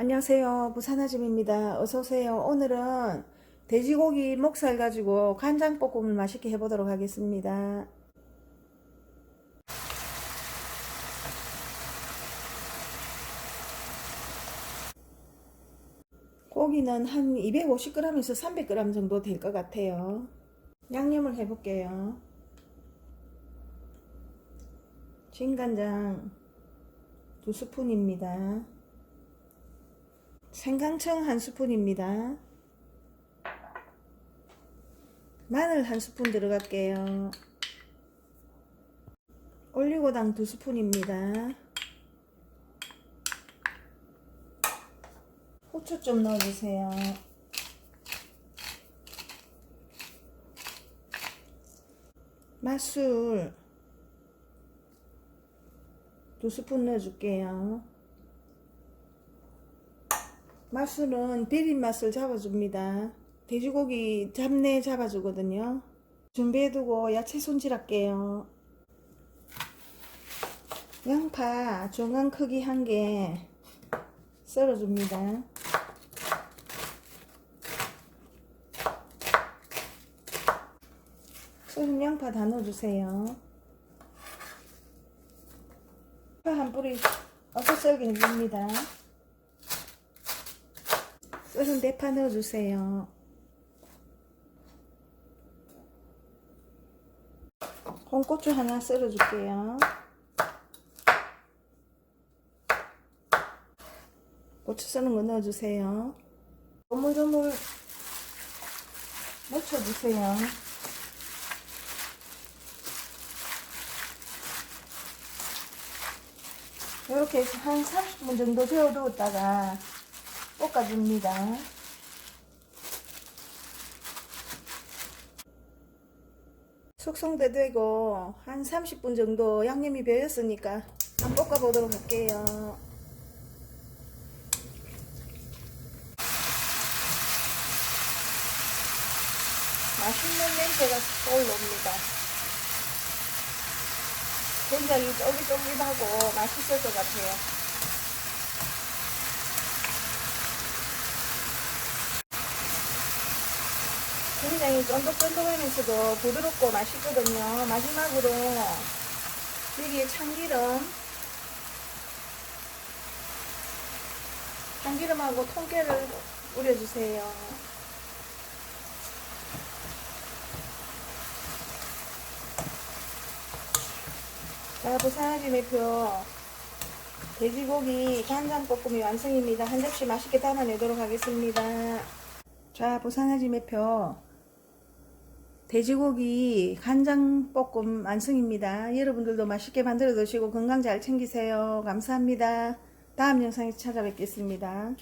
안녕하세요. 부산아줌입니다. 어서오세요. 오늘은 돼지고기 목살 가지고 간장볶음을 맛있게 해보도록 하겠습니다. 고기는 한 250g에서 300g 정도 될 것 같아요. 양념을 해볼게요. 진간장 두 스푼입니다. 생강청 한 스푼입니다. 마늘 한 스푼 들어갈게요. 올리고당 두 스푼입니다. 후추 좀 넣어주세요. 맛술 두 스푼 넣어줄게요. 맛술은 비린 맛을 잡아줍니다. 돼지고기 잡내 잡아주거든요. 준비해두고 야채 손질할게요. 양파 중간 크기 한 개 썰어줍니다. 썰은 양파 다 넣어주세요. 파한 뿌리 어서 썰긴 줍니다. 썰은 대파 넣어주세요. 홍고추 하나 썰어줄게요. 고추 써는 거 넣어주세요. 조물조물 묻혀주세요. 이렇게 한 30분 정도 재워두었다가 볶아줍니다. 숙성돼 되고 한 30분 정도 양념이 배었으니까 한번 볶아보도록 할게요. 맛있는 냄새가 올라옵니다. 굉장히 쫄깃쫄깃하고 맛있을 것 같아요. 굉장히 쫀득쫀득하면서도 부드럽고 맛있거든요. 마지막으로 여기에 참기름, 참기름하고 통깨를 뿌려주세요. 자, 부산아지 매표 돼지고기 간장볶음이 완성입니다. 한 접시 맛있게 담아내도록 하겠습니다. 자, 부산아지 매표 돼지고기 간장볶음 완성입니다. 여러분들도 맛있게 만들어 드시고 건강 잘 챙기세요. 감사합니다. 다음 영상에서 찾아뵙겠습니다.